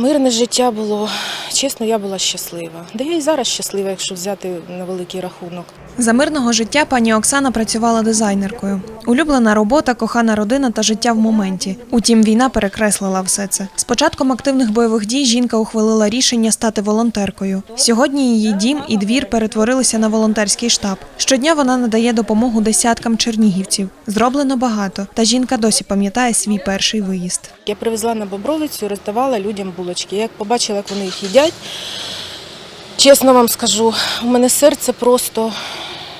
Мирне життя було чесно, я була щаслива. Да я і зараз щаслива, якщо взяти на великий рахунок. За мирного життя пані Оксана працювала дизайнеркою. Улюблена робота, кохана родина та життя в моменті. Утім, війна перекреслила все це. З початком активних бойових дій жінка ухвалила рішення стати волонтеркою. Сьогодні її дім і двір перетворилися на волонтерський штаб. Щодня вона надає допомогу десяткам чернігівців. Зроблено багато, та жінка досі пам'ятає свій перший виїзд. Я привезла на Бобровицю, роздавала людям булочки. Я як побачила, як вони їх їдять, чесно вам скажу, у мене серце просто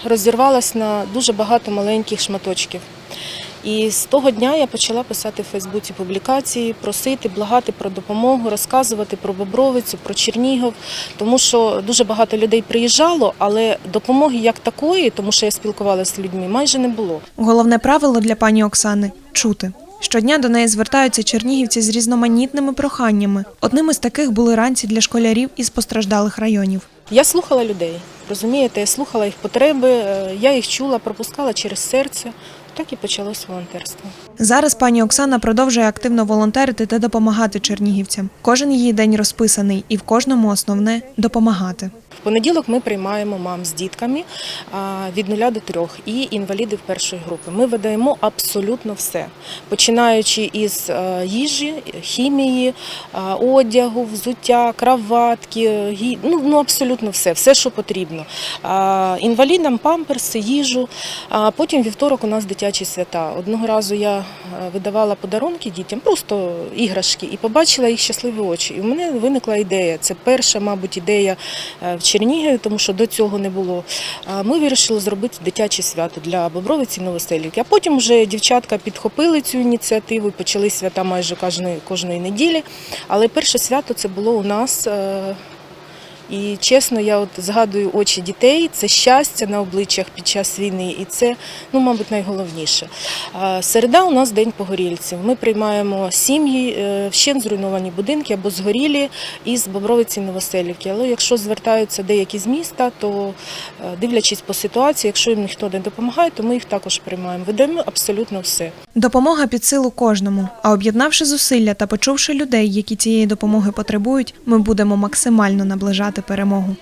розірвалось на дуже багато маленьких шматочків. І з того дня я почала писати в Фейсбуці публікації, просити, благати про допомогу, розказувати про Бобровицю, про Чернігів, тому що дуже багато людей приїжджало, але допомоги як такої, тому що я спілкувалася з людьми, майже не було. Головне правило для пані Оксани чути. Щодня до неї звертаються чернігівці з різноманітними проханнями. Одним із таких були ранці для школярів із постраждалих районів. Я слухала людей, розумієте, я слухала їх потреби, е, я їх чула, пропускала через серце. Так і почалось волонтерство. Зараз пані Оксана продовжує активно волонтерити та допомагати чернігівцям. Кожен її день розписаний, і в кожному основне допомагати. В понеділок ми приймаємо мам з дітками від нуля до трьох і інвалідів першої групи. Ми видаємо абсолютно все, починаючи із е, їжі, хімії, е, одягу, взуття, краватки, ну, ну абсолютно все, все, що потрібно. Інвалідам памперси, їжу. Потім вівторок у нас дитячі свята. Одного разу я е, видавала подарунки дітям, просто іграшки, і побачила їх щасливі очі. І в мене виникла ідея. Це перша, мабуть, ідея е, в Чернігові, тому що до цього не було. Ми вирішили зробити дитяче свято для Бобровиці і Новоселівки. А потім вже дівчатка підхопили цю ініціативу і почали свята майже кожної, кожної неділі. Але перше свято це було у нас. І чесно, я от згадую очі дітей, це щастя на обличчях під час війни, і це, ну, мабуть, найголовніше. Середа у нас день погорільців. Ми приймаємо сім'ї, е, вщент зруйновані будинки або згорілі із Бобровиці Новоселівки. Але якщо звертаються деякі з міста, то е, дивлячись по ситуації, якщо їм ніхто не допомагає, то ми їх також приймаємо. Видаємо абсолютно все. Допомога під силу кожному. А об'єднавши зусилля та почувши людей, які цієї допомоги потребують, ми будемо максимально наближати перемогу.